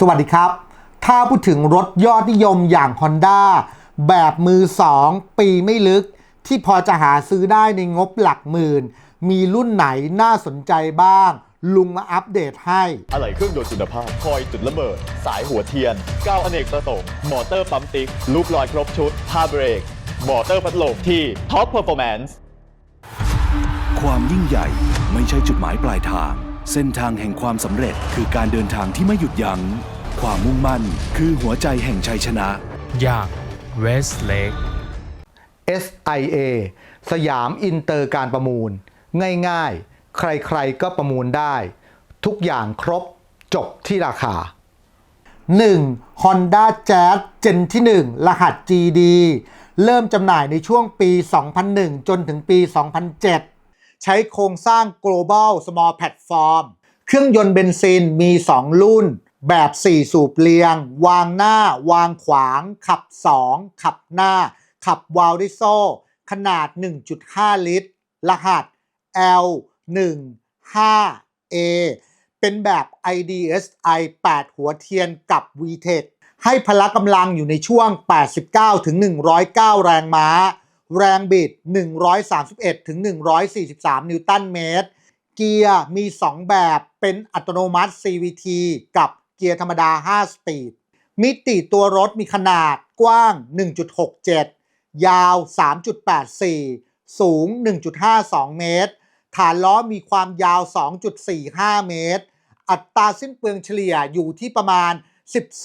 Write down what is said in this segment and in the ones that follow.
สวัสดีครับ ถ้าพูดถึงรถยอดนิยมอย่าง Honda แบบมือ 2 ปีไม่ลึก ที่พอจะหาซื้อได้ในงบหลักหมื่น มีรุ่นไหนน่าสนใจบ้าง ลุงมาอัปเดตให้ อะไหล่เครื่องยนต์คุณภาพ คอยจุดระเบิด สายหัวเทียนก้าวอเนกประสงค์มอเตอร์ปั๊มติ๊กลูกลอยครบชุดผ้าเบรกมอเตอร์พัดลมที่ Top Performance ความยิ่งใหญ่ไม่ใช่จุดหมายปลายทาง เส้นทางแห่งความสำเร็จคือการเดินทางที่ไม่หยุดยัง้ง ความมุ่งมั่นคือหัวใจแห่งชัยชนะ อย่าง Westlake SIA สยามอินเตอร์การประมูล ง่ายๆ ใครๆก็ประมูลได้ ทุกอย่างครบจบที่ราคา 1. Honda Jazz Gen ที่ 1 รหัส GD เริ่มจำหน่ายในช่วงปี 2001 จนถึงปี 2007 ใช้โครงสร้าง global small platform เครื่องยนต์เบนซินมี 2 รุ่น แบบ 4 สูบเรียง วางหน้า วางขวาง ขับ 2 ขับหน้า ขับวาลดิโซ ขนาด 1.5 ลิตร รหัส L 1 5 A เป็นแบบ IDSI 8 หัวเทียนกับ VTEC ให้พละกำลังอยู่ในช่วง 89ถึง109 แรงม้า แรงบิด 131 ถึง 143 นิวตันเมตร เกียร์มี 2 แบบเป็นอัตโนมัติ CVT กับเกียร์ธรรมดา 5 สปีด มิติตัวรถมีขนาดกว้าง 1.67 ยาว 3.84 สูง 1.52 เมตร ฐานล้อมีความยาว 2.45 เมตร อัตราสิ้นเปลืองเฉลี่ยอยู่ที่ประมาณ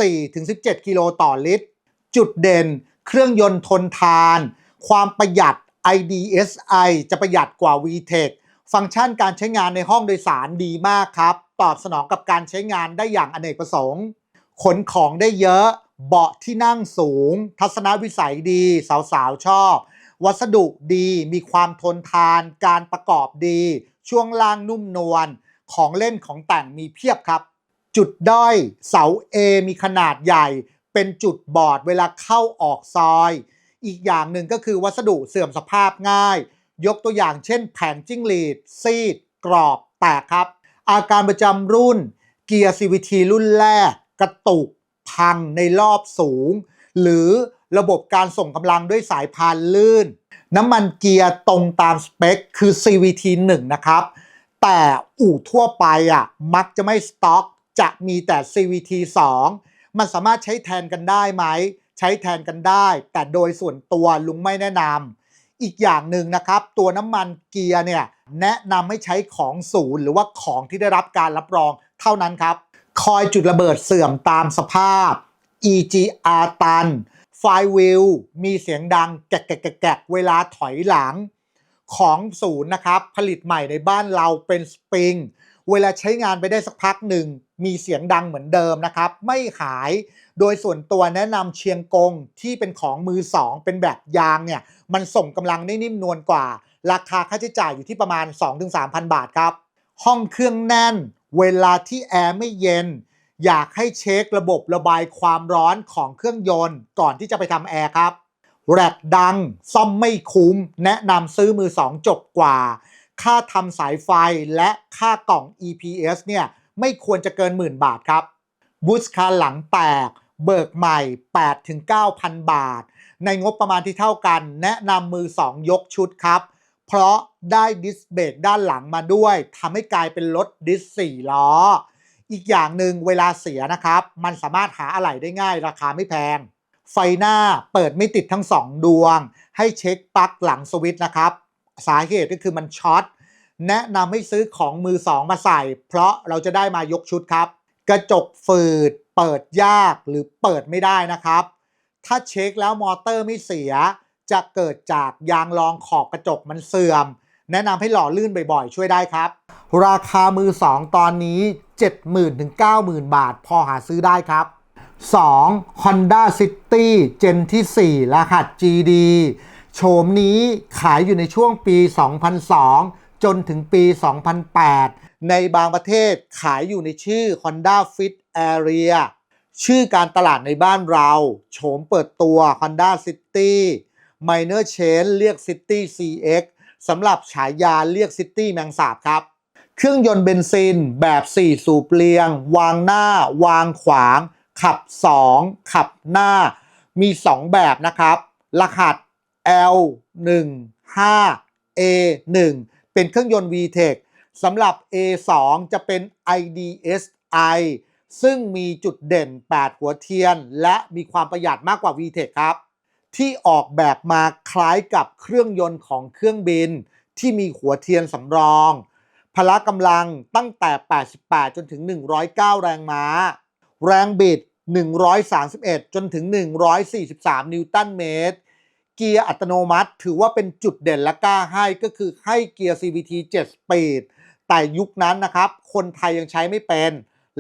14-17 กิโลต่อลิตร จุดเด่น เครื่องยนต์ทนทาน ความประหยัด IDSI จะประหยัดกว่า VTEC ฟังก์ชันการใช้งานในห้องโดยสารดีมากครับ ตอบสนองกับการใช้งานได้อย่างอเนกประสงค์ ขนของได้เยอะ เบาะที่นั่งสูง ทัศนวิสัยดี สาวๆ ชอบ วัสดุดี มีความทนทาน การประกอบดี ช่วงล่างนุ่มนวล ของเล่นของแต่งมีเพียบครับ จุดด้อย เสา A มีขนาดใหญ่ เป็นจุดบอดเวลาเข้าออกซอย อีกอย่างหนึ่งก็คือวัสดุเสื่อมสภาพง่าย ยกตัวอย่างเช่นแผงจิ้งหรีด ซีด กรอบแตกครับ อาการประจำรุ่น เกียร์ CVT รุ่นแรก กระตุก พังในรอบสูง หรือระบบการส่งกำลังด้วยสายพานลื่น น้ำมันเกียร์ตรงตามสเปค คือ CVT 1 นะครับ แต่อู่ทั่วไปอะมักจะไม่สต็อก จะมีแต่ CVT 2 มันสามารถใช้แทนกันได้ไหม ใช้แทนกันได้ แต่โดยส่วนตัวลุงไม่แนะนำอีกอย่างหนึ่งนะครับ ตัวน้ำมันเกียร์เนี่ยแนะนำให้ใช้ของศูนย์หรือว่าของที่ได้รับการรับรองเท่านั้นครับ คอยจุดระเบิดเสื่อมตามสภาพ EGR ตัน ไฟวิลมีเสียงดังแกกแกกแกกเวลาถอยหลัง ของศูนย์นะครับ ผลิตใหม่ในบ้านเราเป็นสปริง เวลาใช้งานไปได้สักพักหนึ่ง มีเสียงดังเหมือนเดิมนะครับ ไม่หายโดยส่วนตัวแนะนำเชียงกงที่เป็นของมือสองเป็นแบบยางเนี่ยมันส่งกำลังได้นิ่มนวลกว่า ราคาค่าใช้จ่ายอยู่ที่ประมาณ 2-3,000 บาทครับ ห้องเครื่องแน่น เวลาที่แอร์ไม่เย็น อยากให้เช็คระบบระบายความร้อนของเครื่องยนต์ ก่อนที่จะไปทำแอร์ครับแรดดังซ่อมไม่คุ้ม แนะนำซื้อมือสองจบกว่า ค่าทำสายไฟและค่ากล่อง EPS เนี่ย ไม่ควรจะเกินหมื่นบาทครับบูสคาหลังแตก เบิกใหม่8-9,000 บาท ในงบประมาณที่เท่ากัน แนะนำมือ 2 ยกชุดครับ เพราะได้ดิสเบรกด้านหลังมาด้วยทำให้กลายเป็นรถดิส4ล้อ อีกอย่างหนึ่งเวลาเสียนะครับ มันสามารถหาอะไหล่ได้ง่ายราคาไม่แพง ไฟหน้าเปิดไม่ติดทั้ง 2 ดวง ให้เช็คปลั๊กหลังสวิตช์นะครับ สาเหตุก็คือมันช็อต แนะนำให้ซื้อของมือ2มาใส่ เพราะเราจะได้มายกชุดครับ กระจกฝืด เปิดยากหรือเปิดไม่ได้นะครับ ถ้าเช็คแล้วมอเตอร์ไม่เสีย จะเกิดจากยางรองขอบกระจกมันเสื่อม แนะนำให้หล่อลื่นบ่อยๆ ช่วยได้ครับ ราคามือ2ตอนนี้ 70,000ถึง90,000 บาท พอหาซื้อได้ครับ 2. Honda City Gen ที่ 4 รหัส GD โฉมนี้ขายอยู่ในช่วงปี 2002 จนถึงปี 2008 ในบางประเทศขายอยู่ในชื่อ Honda Fit Area ชื่อการตลาดในบ้านเราโฉมเปิดตัว Honda City Minor Chain เรียก City CX สำหรับฉายาเรียก City แมงสาบครับ เครื่องยนต์เบนซินแบบ 4 สูบเรียง วางหน้า วางขวาง ขับ 2 ขับหน้า มี 2 แบบนะครับ รหัส L 1 5 A 1 เป็นเครื่องยนต์ VTEC สำหรับ A 2 จะเป็น IDSI ซึ่งมีจุดเด่น 8 หัวเทียน และมีความประหยัดมากกว่า VTEC ครับ ที่ออกแบบมาคล้ายกับเครื่องยนต์ของเครื่องบิน ที่มีหัวเทียนสำรอง พละกำลังตั้งแต่ 88 จนถึง 109 แรงม้า แรงบิด 131 จนถึง 143 นิวตันเมตร เกียร์อัตโนมัติ ถือว่าเป็นจุดเด่นและกล้าให้ก็คือให้เกียร์ CVT 7สปีดแต่ยุคนั้นนะครับ คนไทยยังใช้ไม่เป็น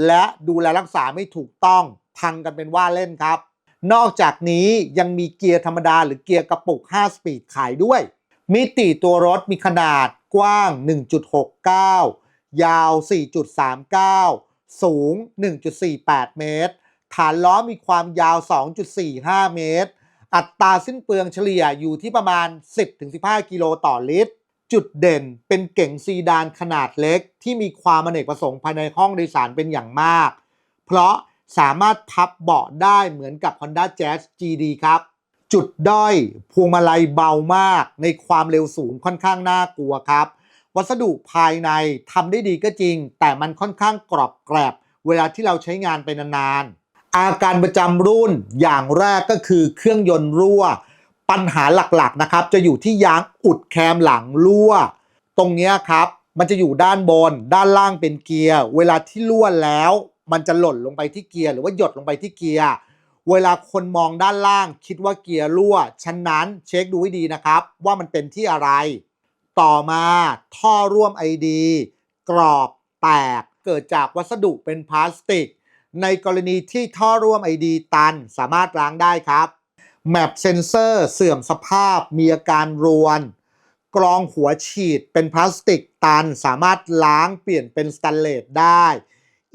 และดูแลรักษาไม่ถูกต้องพังกันเป็นว่าเล่นครับ นอกจากนี้ยังมีเกียร์ธรรมดาหรือเกียร์กระปุก 5 สปีดขายด้วย มิติตัวรถมีขนาดกว้าง 1.69 ยาว 4.39 สูง 1.48 เมตร ฐานล้อมีความยาว 2.45 เมตร อัตราสิ้นเปลืองเฉลี่ยอยู่ที่ประมาณ 10-15 กิโลต่อลิตร จุดเด่นเป็นเก๋งซีดานขนาดเล็ก ที่มีความอเนกประสงค์ภายในห้องโดยสารเป็นอย่างมาก เพราะสามารถพับเบาะได้เหมือนกับ Honda Jazz GD ครับ จุดด้อยพวงมาลัยเบามากในความเร็วสูงค่อนข้างน่ากลัวครับ วัสดุภายในทำได้ดีก็จริง แต่มันค่อนข้างกรอบแกรบ เวลาที่เราใช้งานไปนานๆ อาการประจำรุ่นอย่างแรกก็คือเครื่องยนต์รั่ว ปัญหาหลักๆนะครับ จะอยู่ที่ยางอุดแคมหลังรั่ว ตรงนี้ครับ มันจะอยู่ด้านบน ด้านล่างเป็นเกียร์ เวลาที่รั่วแล้ว มันจะหล่นลงไปที่เกียร์หรือว่าหยดลงไปที่เกียร์เวลาคนมองด้านล่างคิดว่าเกียร์รั่ว ฉะนั้นเช็คดูให้ดีนะครับ ว่ามันเป็นที่อะไร ต่อมาท่อร่วมไอดีกรอบแตกเกิดจากวัสดุเป็นพลาสติก ในกรณีที่ท่อร่วมไอดีตันสามารถล้างได้ครับแมปเซนเซอร์เสื่อมสภาพมีอาการรวน กรองหัวฉีดเป็นพลาสติกตันสามารถล้างเปลี่ยนเป็นสแตนเลสได้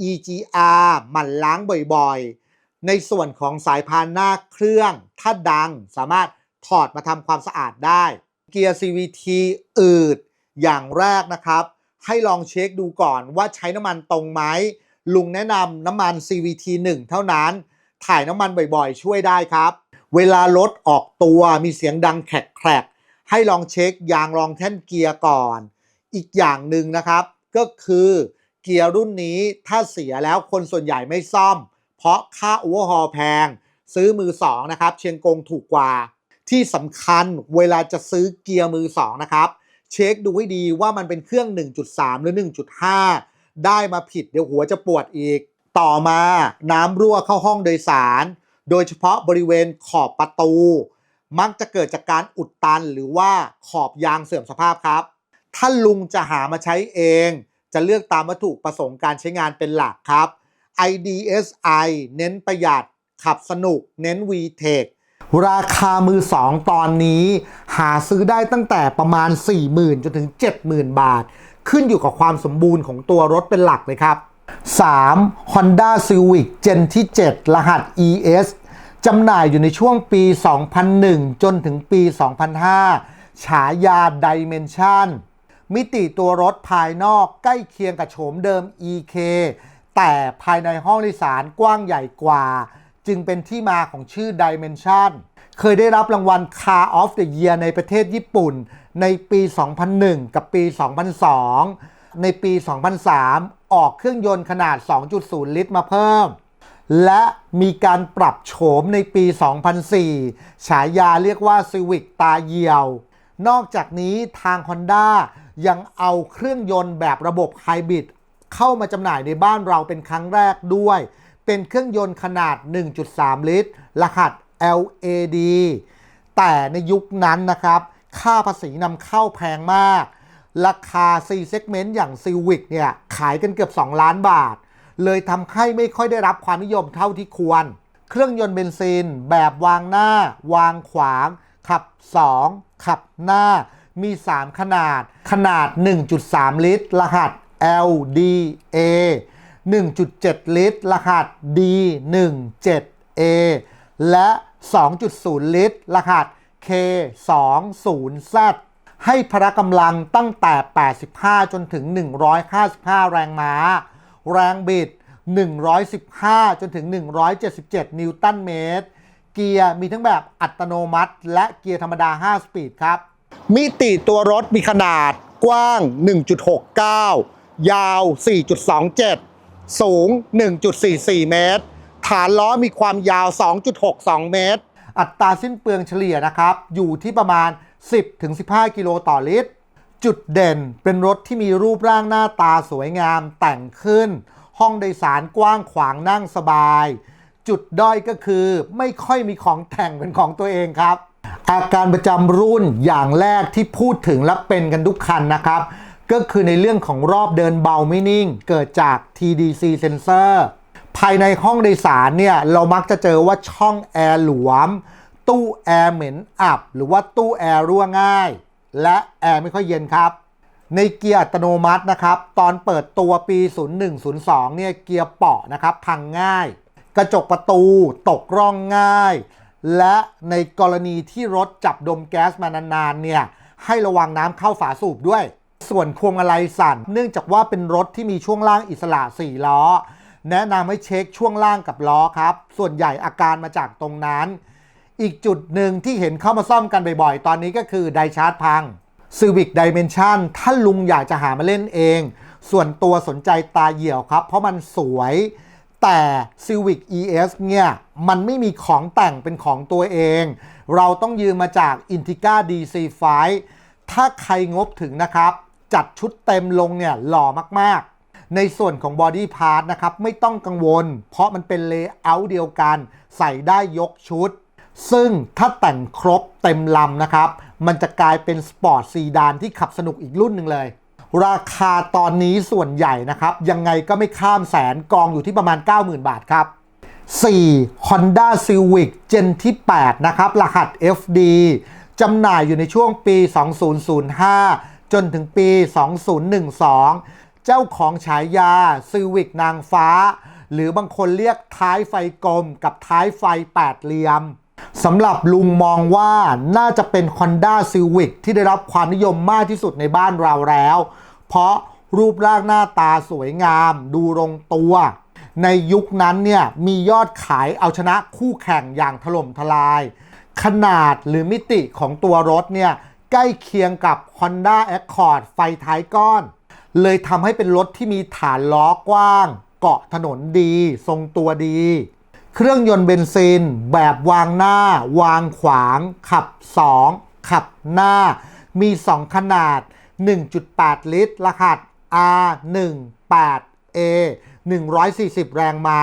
EGR หมั่นล้างบ่อยๆ ในส่วนของสายพานหน้าเครื่อง ถ้าดังสามารถถอดมาทำความสะอาดได้ เกียร์ CVT อืด อย่างแรกนะครับ ให้ลองเช็คดูก่อนว่าใช้น้ำมันตรงไหม ลุงแนะนำน้ำมัน CVT 1 เท่านั้น ถ่ายน้ำมันบ่อยๆ ช่วยได้ครับ เวลารถออกตัวมีเสียงดังแครกๆให้ลองเช็คยางรองแท่นเกียร์ก่อน อีกอย่างหนึ่งนะครับ ก็คือเกียร์รุ่นนี้ถ้าเสียแล้วคนส่วนใหญ่ไม่ซ่อม เพราะค่าโอเวอร์ฮอลแพง ซื้อมือสองนะครับ เชียงกงถูกกว่า ที่สำคัญเวลาจะซื้อเกียร์มือสองนะครับ เช็คดูให้ดีว่ามันเป็นเครื่อง 1.3 หรือ 1.5 ได้มาผิดเดี๋ยวหัวจะปวดอีก ต่อมาน้ำรั่วเข้าห้องโดยสาร โดยเฉพาะบริเวณขอบประตู มักจะเกิดจากการอุดตันหรือว่าขอบยางเสื่อมสภาพครับ ถ้าลุงจะหามาใช้เอง จะเลือกตามวัตถุประสงค์การใช้งานเป็นหลักครับ IDSI เน้นประหยัดขับสนุก เน้น VTEC ราคามือสองตอนนี้ หาซื้อได้ตั้งแต่ประมาณ 40,000 จนถึง 70,000 บาท ขึ้นอยู่กับความสมบูรณ์ของตัวรถเป็นหลักเลยครับ 3. Honda Civic Gen ที่ 7 รหัส ES จำหน่ายอยู่ในช่วงปี 2001 จนถึงปี 2005 ฉายา Dimension มิติตัวรถภายนอกใกล้เคียงกับโฉมเดิม EK แต่ภายในห้องโดยสารกว้างใหญ่กว่า จึงเป็นที่มาของชื่อ Dimension เคยได้รับรางวัล Car of the Year ในประเทศญี่ปุ่น ในปี 2001 กับปี 2002 ในปี 2003 ออกเครื่องยนต์ขนาด 2.0 ลิตรมาเพิ่ม และมีการปรับโฉมในปี 2004 ฉายาเรียกว่า Civic ตาเหี่ยว นอกจากนี้ทาง Honda ยังเอาเครื่องยนต์แบบระบบไฮบริดเข้ามาจำหน่ายในบ้านเราเป็นครั้งแรกด้วย เป็นเครื่องยนต์ขนาด 1.3 ลิตร รหัส LAD แต่ในยุคนั้นนะครับ ค่าภาษีนำเข้าแพงมาก ราคา C segment อย่าง Civic เนี่ยขายกันเกือบ 2 ล้านบาท เลยทำให้ไม่ค่อยได้รับความนิยมเท่าที่ควร เครื่องยนต์เบนซิน แบบวางหน้า วางขวาง ขับ 2 ขับหน้า มี 3 ขนาด ขนาด 1.3 ลิตร รหัส LDA 1.7 ลิตร รหัส D17A และ 2.0 ลิตร รหัส K20Z ให้พละกำลังตั้งแต่ 85 จนถึง 155 แรงม้า แรงบิด 115 จนถึง 177 นิวตันเมตร เกียร์มีทั้งแบบอัตโนมัติ และเกียร์ธรรมดา 5 สปีดครับ มิติตัวรถมีขนาดกว้าง 1.69 ยาว 4.27 สูง 1.44 เมตร ฐานล้อมีความยาว 2.62 เมตร อัตราสิ้นเปลืองเฉลี่ยนะครับ อยู่ที่ประมาณ 10-15 กิโลต่อลิตร จุดเด่นเป็นรถที่มีรูปร่างหน้าตาสวยงามแต่งขึ้น ห้องโดยสารกว้างขวางนั่งสบาย จุดด้อยก็คือไม่ค่อยมีของแต่งเป็นของตัวเองครับอาการประจำรุ่นอย่างแรกที่พูดถึงและเป็นกันทุกคันนะครับ ก็คือในเรื่องของรอบเดินเบาไม่นิ่ง เกิดจาก TDC sensor ภายในห้องโดยสารเนี่ยเรามักจะเจอว่าช่องแอร์หลวม ตู้แอร์เหม็นอับ หรือว่าตู้แอร์รั่วง่าย และแอร์ไม่ค่อยเย็นครับ ในเกียร์อัตโนมัตินะครับ ตอนเปิดตัวปี 0102 เนี่ยเกียร์เปาะนะครับพังง่าย กระจกประตูตกร่องง่าย และในกรณีที่รถจับดมแก๊สมานานๆเนี่ยให้ระวังน้ำเข้าฝาสูบด้วย ส่วนพวงมาลัยสั่น เนื่องจากว่าเป็นรถที่มีช่วงล่างอิสระ4ล้อ แนะนำให้เช็คช่วงล่างกับล้อครับ ส่วนใหญ่อาการมาจากตรงนั้น อีกจุดหนึ่งที่เห็นเข้ามาซ่อมกันบ่อยๆ ตอนนี้ก็คือไดชาร์จพัง Civic Dimension ถ้าลุงอยากจะหามาเล่นเอง ส่วนตัวสนใจตาเหี่ยวครับ เพราะมันสวย แต่ Civic ES เนี่ยมันไม่มีของแต่งเป็นของตัวเอง เราต้องยืมมาจาก Intiga DC5 ถ้าใครงบถึงนะครับ จัดชุดเต็มลงเนี่ยหล่อมากๆ ในส่วนของ Body Part นะครับไม่ต้องกังวล เพราะมันเป็น Layout เดียวกัน ใส่ได้ยกชุด ซึ่งถ้าแต่งครบเต็มลำนะครับ มันจะกลายเป็นสปอร์ตซีดานที่ขับสนุกอีกรุ่นหนึ่งเลย ราคาตอนนี้ส่วนใหญ่นะครับ ยังไงก็ไม่ข้ามแสนกองอยู่ที่ประมาณ 90,000 บาทครับ 4. Honda Civic Gen ที่ 8 นะครับ รหัส FD จำหน่ายอยู่ในช่วงปี 2005 จนถึงปี 2012 เจ้าของฉายา Civic นางฟ้า หรือบางคนเรียกท้ายไฟกลมกับท้ายไฟแปดเหลี่ยมสำหรับลุงมองว่าน่าจะเป็น Honda Civic ที่ได้รับความนิยมมากที่สุดในบ้านเราแล้ว เพราะรูปร่างหน้าตาสวยงาม ดูลงตัว ในยุคนั้นเนี่ยมียอดขายเอาชนะคู่แข่งอย่างถล่มทลาย ขนาดหรือมิติของตัวรถเนี่ย ใกล้เคียงกับ Honda Accord ไฟท้ายก้อน เลยทำให้เป็นรถที่มีฐานล้อกว้าง เกาะถนนดี ทรงตัวดี เครื่องยนต์เบนซิน แบบวางหน้า วางขวาง ขับ 2 ขับหน้า มี 2 ขนาด 1.8 ลิตร รหัส R18A 140 แรงม้า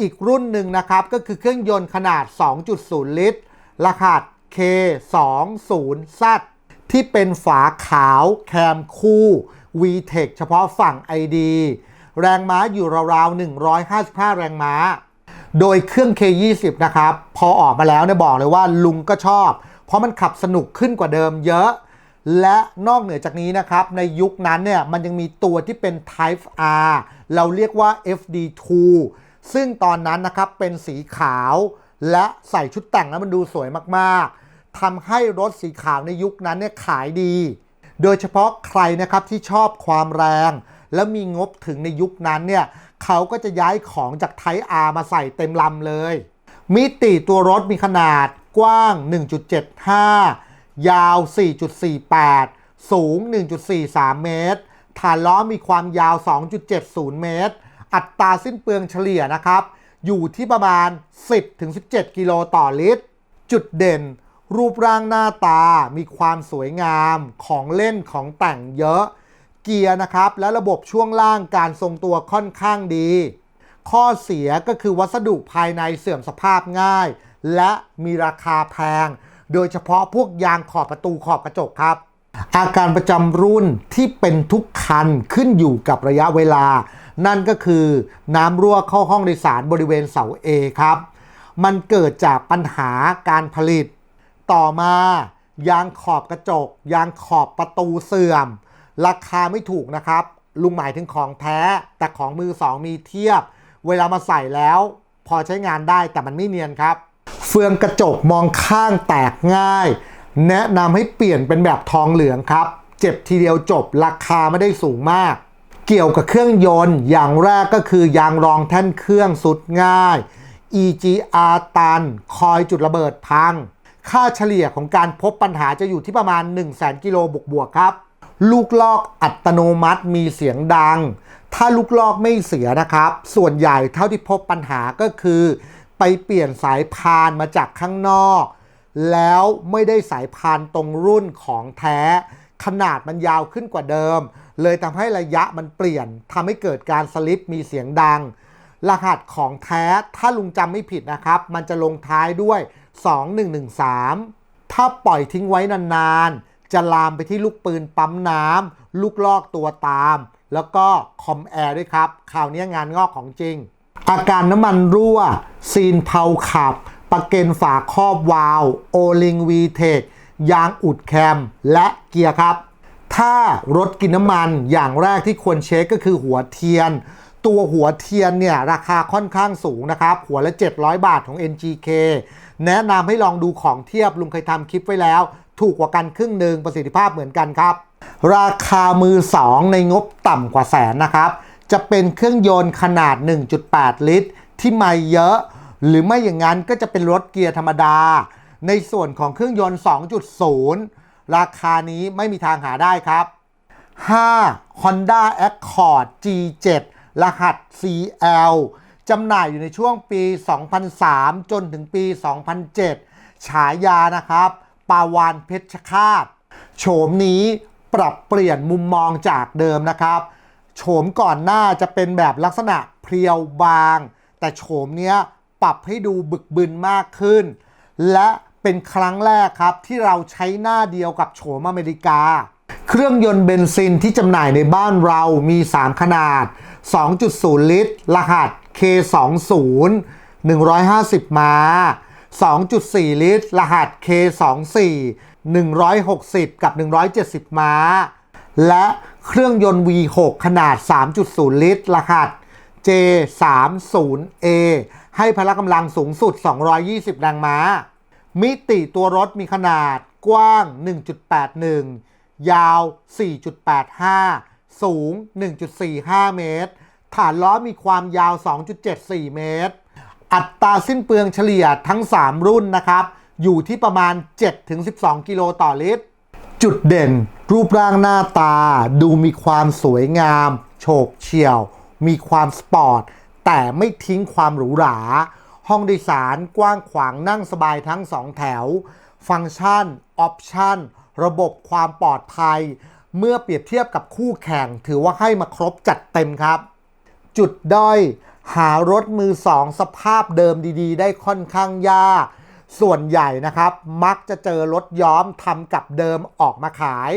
อีกรุ่นหนึ่งนะครับ ก็คือเครื่องยนต์ขนาด 2.0 ลิตร รหัส K20Z ที่เป็นฝาขาวแคมคู่ VTEC เฉพาะฝั่ง ID แรงม้าอยู่ราวๆ 155 แรงม้า โดยเครื่อง K20 นะครับ พอออกมาแล้วเนี่ยบอกเลยว่าลุงก็ชอบ เพราะมันขับสนุกขึ้นกว่าเดิมเยอะ และนอกเหนือจากนี้นะครับ ในยุคนั้นเนี่ยมันยังมีตัวที่เป็น Type R เราเรียกว่า FD2 ซึ่งตอนนั้นนะครับเป็นสีขาว และใส่ชุดแต่งแล้วมันดูสวยมากๆทำให้รถสีขาวในยุคนั้นเนี่ยขายดี โดยเฉพาะใครนะครับที่ชอบความแรง แล้วมีงบถึงในยุคนั้นเนี่ยเขาก็จะย้ายของจากไทป์มาใส่เต็มลำเลย มิติตัวรถมีขนาดกว้าง 1.75 ยาว 4.48 สูง 1.43 เมตร ฐานล้อมีความยาว 2.70 เมตร อัตราสิ้นเปลืองเฉลี่ยนะครับ อยู่ที่ประมาณ 10-17 กิโลต่อลิตร จุดเด่น รูปร่างหน้าตามีความสวยงามของเล่นของแต่งเยอะ เกียร์นะครับ และระบบช่วงล่างการทรงตัวค่อนข้างดี ข้อเสียก็คือวัสดุภายในเสื่อมสภาพง่าย และมีราคาแพง โดยเฉพาะพวกยางขอบประตูขอบกระจกครับอาการประจำรุ่นที่เป็นทุกคันขึ้นอยู่กับระยะเวลา นั่นก็คือน้ำรั่วเข้าห้องโดยสารบริเวณเสา A ครับ มันเกิดจากปัญหาการผลิต ต่อมายางขอบกระจก ยางขอบประตูเสื่อม ราคาไม่ถูกนะครับ ลุงหมายถึงของแท้ แต่ของมือสองมีเทียบ เวลามาใส่แล้ว พอใช้งานได้แต่มันไม่เนียนครับ เฟืองกระจกมองข้างแตกง่าย แนะนำให้เปลี่ยนเป็นแบบทองเหลืองครับ เจ็บทีเดียวจบราคาไม่ได้สูงมาก เกี่ยวกับเครื่องยนต์ อย่างแรกก็คือยางรองแท่นเครื่องสุดง่าย EGR ตัน คอยจุดระเบิดพัง ค่าเฉลี่ยของการพบปัญหาจะอยู่ที่ประมาณ 1 0 0 0 0แกิโลบวกๆครับ ลูกลอกอัตโนมัติมีเสียงดัง ถ้าลูกลอกไม่เสียนะครับ ส่วนใหญ่เท่าที่พบปัญหาก็คือ ไปเปลี่ยนสายพานมาจากข้างนอก แล้วไม่ได้สายพานตรงรุ่นของแท้ ขนาดมันยาวขึ้นกว่าเดิม เลยทำให้ระยะมันเปลี่ยนทำให้เกิดการสลิปมีเสียงดัง รหัสของแท้ถ้าลุงจำไม่ผิดนะครับ มันจะลงท้ายด้วย 2113 ถ้าปล่อยทิ้งไว้นานๆ จะลามไปที่ลูกปืนปั๊มน้ำลูกลอกตัวตาม แล้วก็คอมแอร์ด้วยครับคราวนี้งานงอกของจริง อาการน้ำมันรั่ว ซีนเผาขับประเกนฝาครอบวาล์วโอลิงวีเทคยางอุดแคม และเกียร์ครับ ถ้ารถกินน้ำมันอย่างแรกที่ควรเช็คก็คือหัวเทียน ตัวหัวเทียนเนี่ยราคาค่อนข้างสูงนะครับ หัวละ 700 บาทของ NGK แนะนำให้ลองดูของเทียบลุงเคยทำคลิปไว้แล้ว ถูกกว่ากันครึ่งหนึ่งประสิทธิภาพเหมือนกันครับ ราคามือ 2 ในงบต่ำกว่าแสนนะครับ จะเป็นเครื่องยนต์ขนาด 1.8 ลิตร ที่ไม่เยอะ หรือไม่อย่างนั้นก็จะเป็นรถเกียร์ธรรมดา ในส่วนของเครื่องยนต์ 2.0 ราคานี้ไม่มีทางหาได้ครับ 5. Honda Accord G7 รหัส CL จำหน่ายอยู่ในช่วงปี 2003 จนถึงปี 2007 ฉายานะครับ ปาวานเพชรคาตโฉมนี้ปรับเปลี่ยนมุมมองจากเดิมนะครับ โฉมก่อนหน้าจะเป็นแบบลักษณะเพรียวบาง แต่โฉมเนี้ยปรับให้ดูบึกบึนมากขึ้น และ เป็นครั้งแรกครับที่เราใช้หน้าเดียวกับโฉมอเมริกา เครื่องยนต์เบนซินที่จำหน่ายในบ้านเรามี 3 ขนาด 2.0 ลิตร รหัส K20 150 ม้า 2.4 ลิตร รหัส K24 160 กับ 170 ม้า และเครื่องยนต์ V6 ขนาด 3.0 ลิตร รหัส J30A ให้พละกำลังสูงสุด 220 แรงม้า มิติตัวรถมีขนาดกว้าง 1.81 ยาว 4.85 สูง 1.45 เมตร ฐานล้อมีความยาว 2.74 เมตร อัตราสิ้นเปลืองเฉลี่ยทั้ง 3 รุ่นนะครับ อยู่ที่ประมาณ 7-12 กิโลต่อลิตร จุดเด่น รูปร่างหน้าตา ดูมีความสวยงาม โฉบเฉี่ยว มีความสปอร์ต แต่ไม่ทิ้งความหรูหรา ห้องโดยสารกว้างขวางนั่งสบายทั้งสองแถว ฟังก์ชัน ออปชัน ระบบความปลอดภัย เมื่อเปรียบเทียบกับคู่แข่งถือว่าให้มาครบจัดเต็มครับ จุดด้อย หารถมือสองสภาพเดิมดีๆ ได้ค่อนข้างยาก ส่วนใหญ่นะครับ มักจะเจอรถย้อมทำกับเดิมออกมาขาย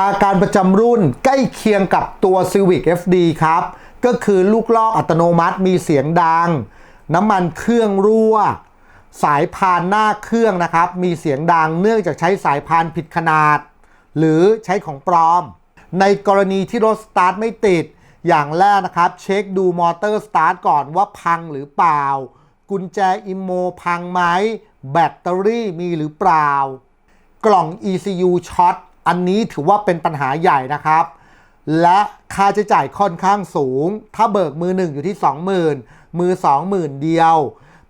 อาการประจำรุ่นใกล้เคียงกับตัว Civic FD ครับ ก็คือลูกลอกอัตโนมัติมีเสียงดัง น้ำมันเครื่องรั่ว สายพานหน้าเครื่องนะครับ มีเสียงดังเนื่องจากใช้สายพานผิดขนาด หรือใช้ของปลอม ในกรณีที่รถสตาร์ทไม่ติด อย่างแรกนะครับ เช็คดูมอเตอร์สตาร์ทก่อนว่าพังหรือเปล่า กุญแจอิโมพังไหมแบตเตอรี่มีหรือเปล่า กล่อง ECU ช็อตอันนี้ถือว่าเป็นปัญหาใหญ่นะครับ และค่าใช้จ่ายค่อนข้างสูง ถ้าเบิกมือหนึ่งอยู่ที่ 20,000 มือ 20,000 เดียว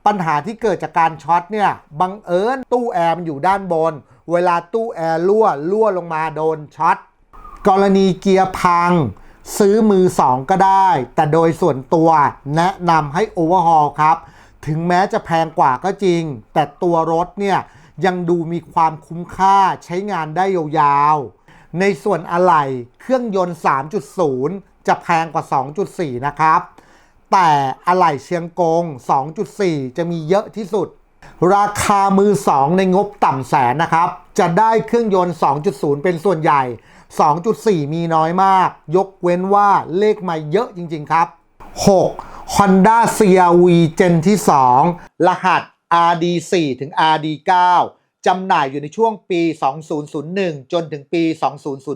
ปัญหาที่เกิดจากการช็อตเนี่ยบังเอิญตู้แอร์มันอยู่ด้านบน เวลาตู้แอร์รั่วรั่วลงมาโดนช็อตกรณีเกียร์พัง ซื้อมือ 2 ก็ได้ แต่โดยส่วนตัวแนะนำให้โอเวอร์ฮอลครับ ถึงแม้จะแพงกว่าก็จริง แต่ตัวรถเนี่ยยังดูมีความคุ้มค่าใช้งานได้ยาวๆ ในส่วนอะไหล่เครื่องยนต์ 3.0 จะแพงกว่า 2.4 นะครับ แต่อะไหล่เชียงกง 2.4 จะมีเยอะที่สุด ราคามือ 2 ในงบต่ำแสนนะครับ จะได้เครื่องยนต์ 2.0 เป็นส่วนใหญ่ 2.4 มีน้อยมาก ยกเว้นว่าเลขมาเยอะจริง ๆ ครับ 6. Honda CR-V Gen ที่ 2 รหัส RD4 ถึง RD9 จำหน่ายอยู่ในช่วงปี 2001 จนถึงปี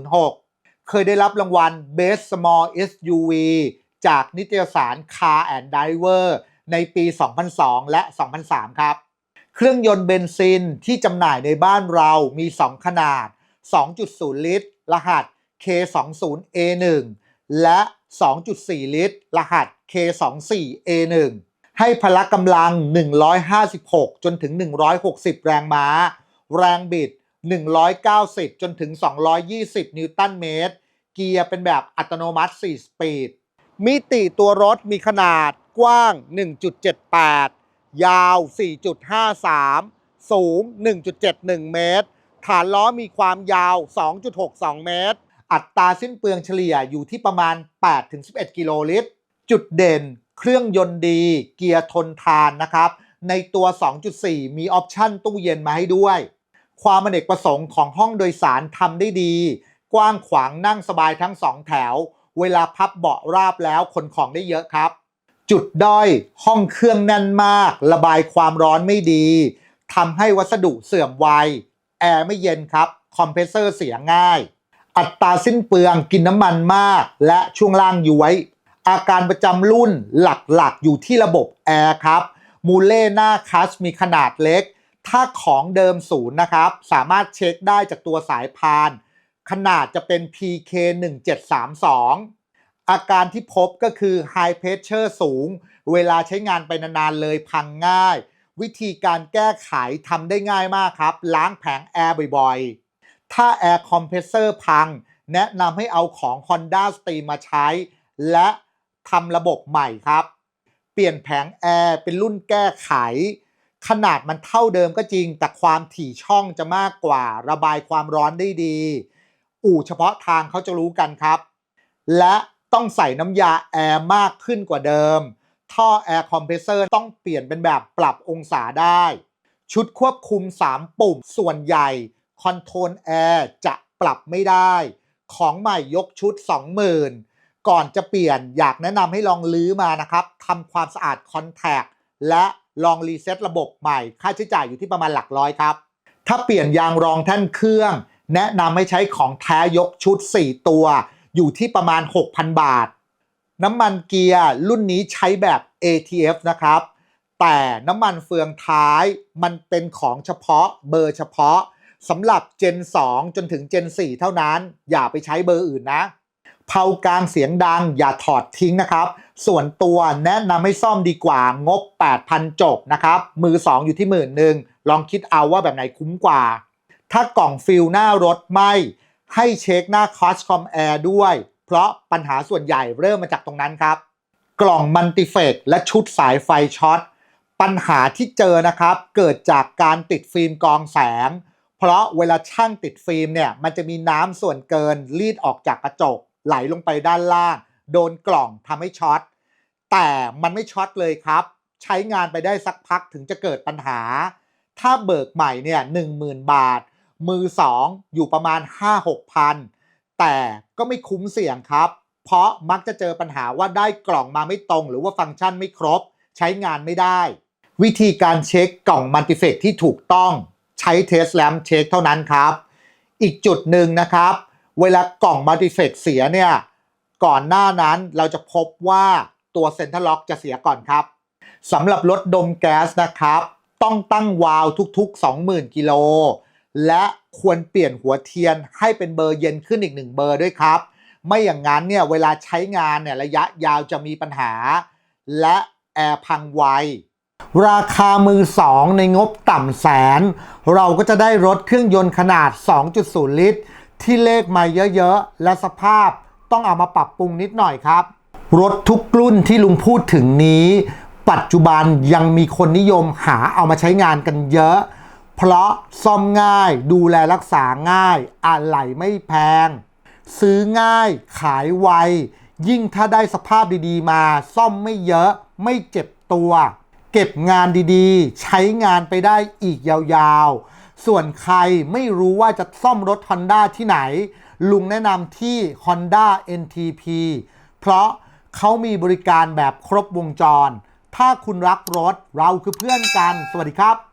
2006 เคยได้รับรางวัล Best Small SUV จากนิตยสาร Car and Driver ในปี 2002 และ 2003 ครับ เครื่องยนต์เบนซินที่จำหน่ายในบ้านเรามี 2 ขนาด 2.0 ลิตร รหัส K20A1 และ 2.4 ลิตร รหัส K24A1 ให้พละกำลัง 156 จนถึง 160 แรงม้า แรงบิด 190 จนถึง 220 นิวตันเมตร เกียร์เป็นแบบอัตโนมัติ 4 สปีด มิติตัวรถมีขนาดกว้าง 1.78 ยาว 4.53 สูง 1.71 เมตร ฐานล้อมีความยาว 2.62 เมตร อัตราสิ้นเปลืองเฉลี่ยอยู่ที่ประมาณ 8-11 กิโลลิตร จุดเด่น เครื่องยนต์ดี เกียร์ทนทานนะครับ ในตัว 2.4 มีออปชั่นตู้เย็นมาให้ด้วย ความอเนกประสงค์ของห้องโดยสารทำได้ดี กว้างขวางนั่งสบายทั้งสองแถว เวลาพับเบาะราบแล้วขนของได้เยอะครับ จุดด้อยห้องเครื่องแน่นมาก ระบายความร้อนไม่ดีทำให้วัสดุเสื่อมไว แอร์ไม่เย็นครับ คอมเพรสเซอร์เสียง่าย อัตราสิ้นเปลืองกินน้ำมันมาก และช่วงล่างย้วย อาการประจำรุ่นหลักๆ อยู่ที่ระบบแอร์ครับ มูเล่หน้าคัสมีขนาดเล็ก ถ้าของเดิมศูนย์นะครับ สามารถเช็คได้จากตัวสายพาน ขนาดจะเป็น PK 1732 อาการที่พบก็คือ High Pressure สูง เวลาใช้งานไปนานๆเลยพังง่าย วิธีการแก้ไขทำได้ง่ายมากครับ ล้างแผงแอร์บ่อยๆ ถ้า Air Compressor พัง แนะนำให้เอาของ Honda Stream มาใช้ และทำระบบใหม่ครับ เปลี่ยนแผงแอร์เป็นรุ่นแก้ไข ขนาดมันเท่าเดิมก็จริง แต่ความถี่ช่องจะมากกว่า ระบายความร้อนได้ดี อู่เฉพาะทางเขาจะรู้กันครับ และต้องใส่น้ำยาแอร์มากขึ้นกว่าเดิม ท่อแอร์คอมเพรสเซอร์ต้องเปลี่ยนเป็นแบบปรับองศาได้ ชุดควบคุม 3 ปุ่มส่วนใหญ่คอนโทรลแอร์จะปรับไม่ได้ ของใหม่ยกชุด 20,000 ก่อนจะเปลี่ยนอยากแนะนำให้ลองลื้อมานะครับทำความสะอาดคอนแทคและลองรีเซ็ตระบบใหม่ ค่าใช้จ่ายอยู่ที่ประมาณหลักร้อยครับ ถ้าเปลี่ยนยางรองแท่นเครื่อง แนะนำให้ใช้ของแท้ยกชุด 4 ตัว อยู่ที่ประมาณ 6,000 บาท น้ำมันเกียร์รุ่นนี้ใช้แบบ ATF นะครับ แต่น้ำมันเฟืองท้ายมันเป็นของเฉพาะเบอร์เฉพาะสำหรับ Gen 2 จนถึง Gen 4 เท่านั้น อย่าไปใช้เบอร์อื่นนะเผากลางเสียงดังอย่าถอดทิ้งนะครับ ส่วนตัวแนะนำให้ซ่อมดีกว่างบ 8,000 จบนะครับ มือ 2 อยู่ที่หมื่นหนึ่งลองคิดเอาว่าแบบไหนคุ้มกว่า ถ้ากล่องฟิลหน้ารถไหมให้เช็คหน้าคอสคอมแอร์ด้วย เพราะปัญหาส่วนใหญ่เริ่มมาจากตรงนั้นครับ กล่องมัลติเฟกและชุดสายไฟช็อต ปัญหาที่เจอนะครับ เกิดจากการติดฟิล์มกองแสง เพราะเวลาช่างติดฟิล์มเนี่ย มันจะมีน้ำส่วนเกินรีดออกจากกระจก ไหลลงไปด้านล่าง โดนกล่องทำให้ช็อต แต่มันไม่ช็อตเลยครับ ใช้งานไปได้สักพักถึงจะเกิดปัญหา ถ้าเบิกใหม่เนี่ยหนึ่งหมื่นบาท มือ 2 อยู่ประมาณ 5-6พันแต่ก็ไม่คุ้มเสี่ยงครับ เพราะมักจะเจอปัญหาว่าได้กล่องมาไม่ตรง หรือว่าฟังก์ชันไม่ครบ ใช้งานไม่ได้ วิธีการเช็คกล่องมัลติเฟกที่ถูกต้องใช้เทสแลมเช็คเท่านั้นครับ อีกจุดหนึ่งนะครับ เวลากล่องมัลติเฟกเสียเนี่ยก่อนหน้านั้นเราจะพบว่าตัวเซ็นทรัลล็อกจะเสียก่อนครับสำหรับรถดมแก๊สนะครับ ต้องตั้งวาล์วทุกๆ 20,000 กิโล และควรเปลี่ยนหัวเทียนให้เป็นเบอร์เย็นขึ้นอีกหนึ่งเบอร์ด้วยครับ ไม่อย่างนั้นเนี่ยเวลาใช้งานเนี่ยระยะยาวจะมีปัญหา และแอร์พังไวราคามือ2ในงบต่ำแสน เราก็จะได้รถเครื่องยนต์ขนาด 2.0 ลิตร ที่เลขมาเยอะๆ และสภาพต้องเอามาปรับปรุงนิดหน่อยครับ รถทุกรุ่นที่ลุงพูดถึงนี้ ปัจจุบันยังมีคนนิยมหาเอามาใช้งานกันเยอะ เพราะซ่อมง่ายดูแลรักษาง่ายอะไหล่ไม่แพง ซื้อง่ายขายไว ยิ่งถ้าได้สภาพดีๆมา ซ่อมไม่เยอะไม่เจ็บตัว เก็บงานดีๆ ใช้งานไปได้อีกยาวๆ ส่วนใครไม่รู้ว่าจะซ่อมรถ Honda ที่ไหน ลุงแนะนำที่ Honda NTP เพราะเขามีบริการแบบครบวงจร ถ้าคุณรักรถเราคือเพื่อนกัน สวัสดีครับ